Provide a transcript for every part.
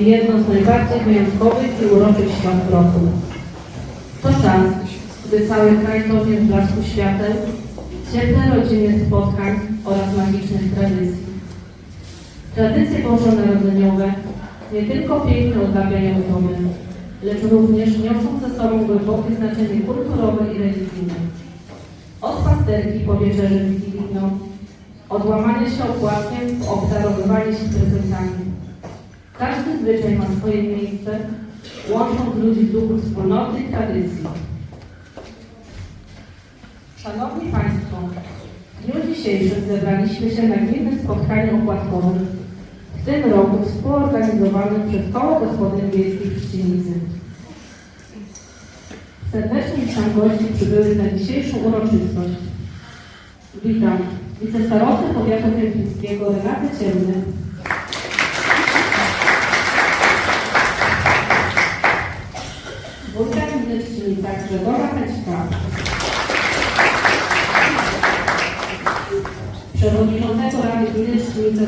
stanowi jedno z najbardziej wyjątkowych i uroczych świąt roku. To czas, gdy cały kraj tonie w blasku świateł, ciepłe rodzinne spotkań oraz magicznych tradycji. Tradycje bożonarodzeniowe nie tylko piękno oddawiają domy, lecz również niosą ze sobą głębokie znaczenie kulturowe i religijne. Od pasterki po wieczerzę wigilijną, od łamania się opłatkiem obdarowywanie się prezentami. Każdy zwyczaj ma swoje miejsce, łącząc ludzi w duchu wspólnoty i tradycji. Szanowni Państwo, w dniu dzisiejszym zebraliśmy się na gminnym spotkaniu opłatkowym, w tym roku współorganizowanym przez Koło Gospodyń Wiejskich w. Serdecznie witam gości przybyłych na dzisiejszą uroczystość. Witam wicestarostę powiatu kępińskiego Renatę Ciemny, Grzegorza Hećka, przewodniczącego Rady Gminy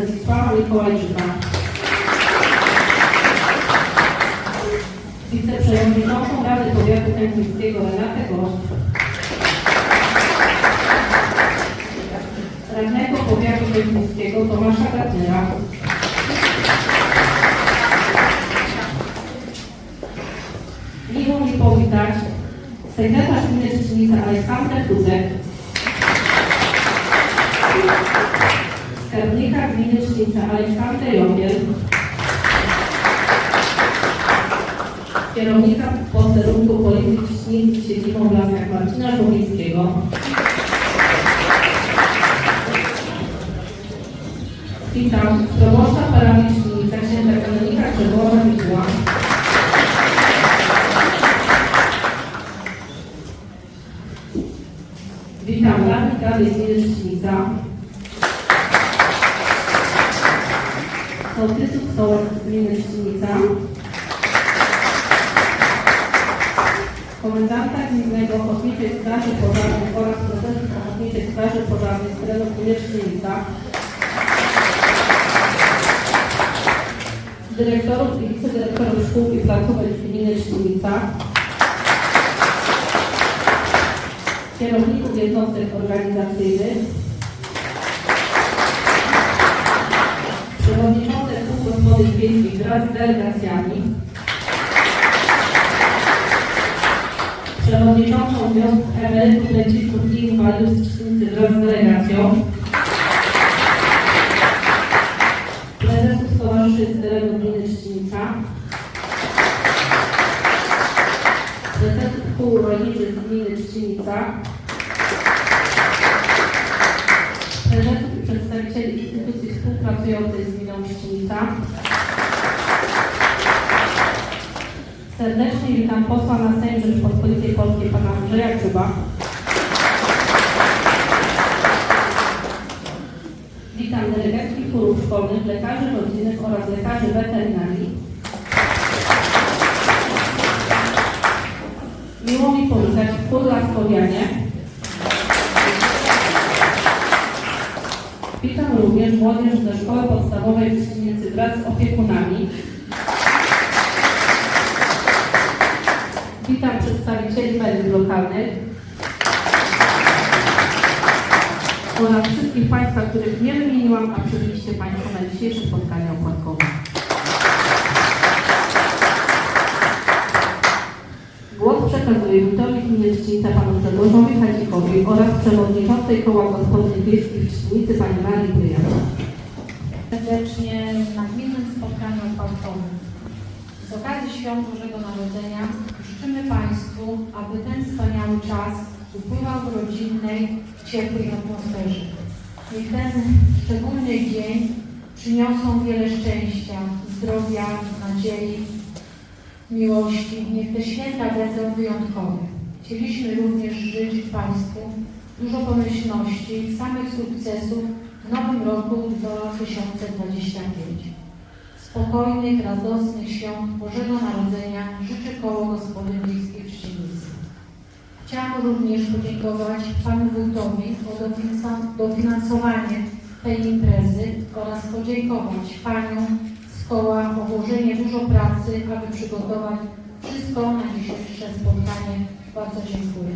Zdzisława Mikołajczyka, wiceprzewodniczącą Rady Powiatu Kępińskiego Renatę Gość, radnego powiatu kępińskiego Tomasza Gardnera, miło mi powitać sekretarz gminy Trzcinica Aleksandrę Kuzek, skarbnika gminy Trzcinica Aleksandrę Jogiel, kierownika posterunku policji Trzcinicy z siedzibą w Lasach Marcina Żółwińskiego, Witam proboszcza parafii Trzcinica, księdza kanonika Grzegorza Mikła. Witam radnych Rady Gminy Trzcinica. Sołtysów Sołec Gminy Trzcinica. Komendanta Gminnego Ochotniczej Straży Pożarnej oraz prezesów Ochotniczej Straży Pożarnej z terenu Gminy Trzcinica. dyrektorów i wicedyrektorów szkół i placówek gminy Trzcinica, kierowników jednostek organizacyjnych, przewodniczących kół gospodyń wiejskich wraz z delegacjami, przewodniczącą wniosku emerytów, rencistów i inwalidów z wraz z delegacją, prezesów Stowarzyszeń z terenu gminy Trzcinica, prezesów kół rolniczych z gminy Trzcinica, prezesów i przedstawicieli współpracujących z gminą Trzcinica. Serdecznie witam posła na Sejm Rzeczypospolitej Polskiej pana Andrzeja Grzyba. Witam delegackich chórów szkolnych, lekarzy rodzinnych oraz lekarzy weterynarii. Miło mi powitać chór Laskowianie. Witam również młodzież ze szkoły podstawowej w Trzcinicy wraz z opiekunami. Witam przedstawicieli mediów lokalnych. oraz wszystkich Państwa, których nie wymieniłam, a przybyliście Państwo na dzisiejsze spotkanie opłatkowe. Wójtowi gminy Trzcinica panu Grzegorzowi Hadzikowi oraz przewodniczącej koła gospodyń wiejskich w Trzcinicy pani Marii Bryjan. serdecznie na gminnym spotkaniu opłatowym. Z okazji Świąt Bożego Narodzenia życzymy Państwu, aby ten wspaniały czas upływał w rodzinnej, ciepłej atmosferze. Niech ten szczególny dzień przyniosą wiele szczęścia, zdrowia, nadziei, miłości. Niech te święta będą wyjątkowe. Chcieliśmy również życzyć Państwu dużo pomyślności, samych sukcesów w nowym roku 2025. Spokojnych, radosnych świąt Bożego Narodzenia życzę Koło Gospodyń Wiejskich w Trzcinicy. Chciałam również podziękować Panu Wójtowi o dofinansowanie tej imprezy oraz podziękować Paniom z Koła o włożeniu włożyli dużo pracy, aby przygotować wszystko na dzisiejsze spotkanie. Bardzo dziękuję.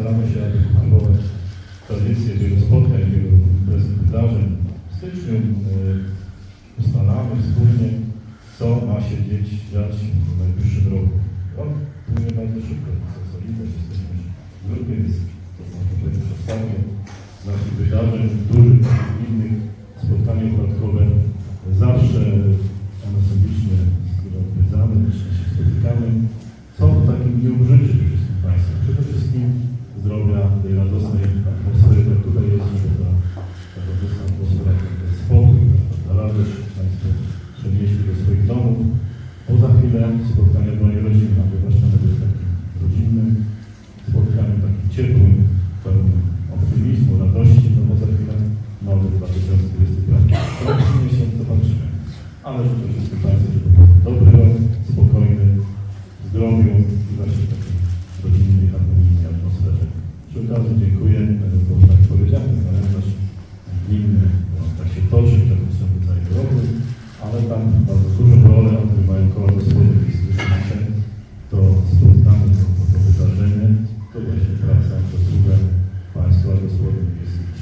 Staramy się, aby kultywować tradycje wielu spotkań, wielu wydarzeń. W styczniu y, ustalamy wspólnie, co ma się dzieć, dziać w najbliższym roku. Rok płynie bardzo szybko, co solidność, jesteśmy w grupie, więc to są konkretne przedstawienie naszych wydarzeń, dużych, innych, spotkanie podatkowe. Zawsze one są licznie odwiedzane, licznie się spotykamy. Co w takim dniu życzy wszystkim Państwu? Przede wszystkim zdrowia, tej radosnej atmosfery, która tutaj jest, żeby ta, ta ten spokój, ta radość Państwo przenieśli do swoich domów. Bo za chwilę spotkanie w mojej rodzinie, aby właśnie być takim rodzinnym spotkaniem, takim ciepłym, pełnym optymizmu, radości, no bo za chwilę nowy 2025. Co przyniesie, zobaczymy. Ale życzę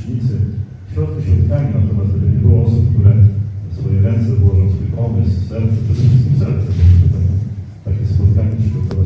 jest licznicy. Środki środkami, natomiast gdyby nie było osób, które swoje ręce włożą w swój pomysł, serce, przede wszystkim serce, takie, spotkanie przygotować,